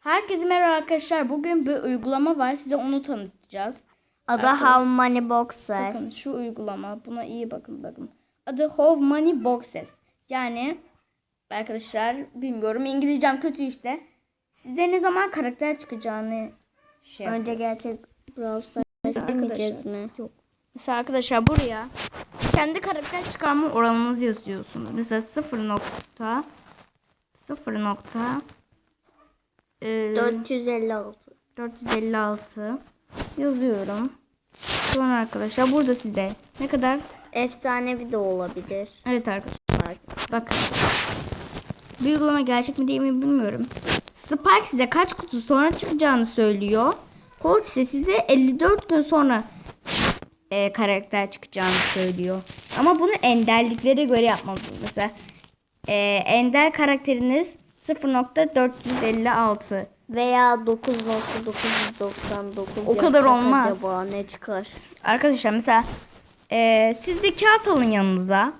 Herkese merhaba arkadaşlar. Bugün bir uygulama var. Size onu tanıtacağız. Adı Arkadaş- How Money Bakın Boxes. şu uygulama. Buna iyi bakın bakın. Adı How Money Boxes. Yani arkadaşlar bilmiyorum İngilizcem kötü işte. Size ne zaman karakter çıkacağını şey Önce gerçek Brawl girmeyeceğiz mi? Yok. Mesela arkadaşlar buraya kendi karakter çıkarma oranınızı yazıyorsunuz. Mesela 0 nokta 0 nokta e, 456. 456 yazıyorum. Sonra arkadaşlar burada size ne kadar? Efsanevi de olabilir. Evet arkadaşlar. Bakın. Bu uygulama gerçek mi değil mi bilmiyorum. Spike size kaç kutu sonra çıkacağını söylüyor. Colt ise size 54 gün sonra e, karakter çıkacağını söylüyor. Ama bunu enderliklere göre yapmalısınız. Mesela e, ender karakteriniz 0.456. Veya 9.999 O kadar olmaz. Acaba ne çıkar? Arkadaşlar mesela eee, siz bir kağıt alın yanınıza.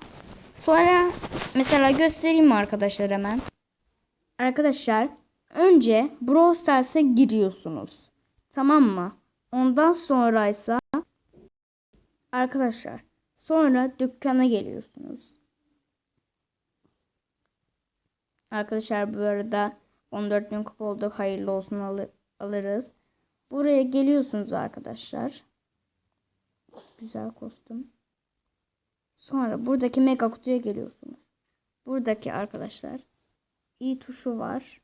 Sonra mesela göstereyim mi arkadaşlar hemen? Arkadaşlar önce Brawl Stars'a giriyorsunuz. Tamam mı? Ondan sonraysa arkadaşlar sonra dükkana geliyorsunuz. Arkadaşlar bu arada 14 bin kupa olduk. Hayırlı olsun alı- alırız. Buraya geliyorsunuz arkadaşlar. Güzel kostüm. Sonra buradaki mega kutuya geliyorsunuz. Buradaki arkadaşlar i tuşu var.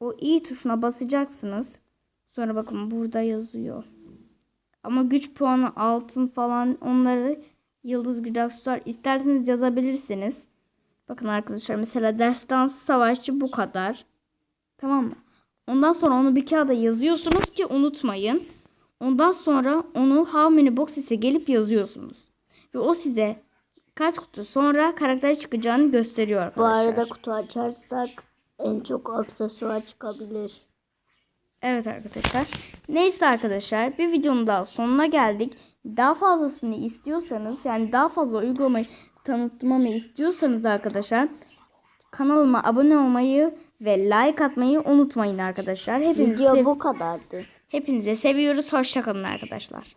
O i tuşuna basacaksınız. Sonra bakın burada yazıyor. Ama güç puanı altın falan onları yıldız güç aksesuar isterseniz yazabilirsiniz. Bakın arkadaşlar mesela destansı savaşçı bu kadar. Tamam mı? Ondan sonra onu bir kağıda yazıyorsunuz ki unutmayın. Ondan sonra onu How Many Boxes'e gelip yazıyorsunuz. Ve o size kaç kutu sonra karakter çıkacağını gösteriyor Bu arkadaşlar. arada kutu açarsak en çok aksesuar çıkabilir. Evet arkadaşlar. Neyse arkadaşlar bir videonun daha sonuna geldik. Daha fazlasını istiyorsanız yani daha fazla uygulamayı tanıtmamı istiyorsanız arkadaşlar kanalıma abone olmayı ve like atmayı unutmayın arkadaşlar. Hepinizi, Video bu kadardı. hepinize seviyoruz. Hoşçakalın arkadaşlar.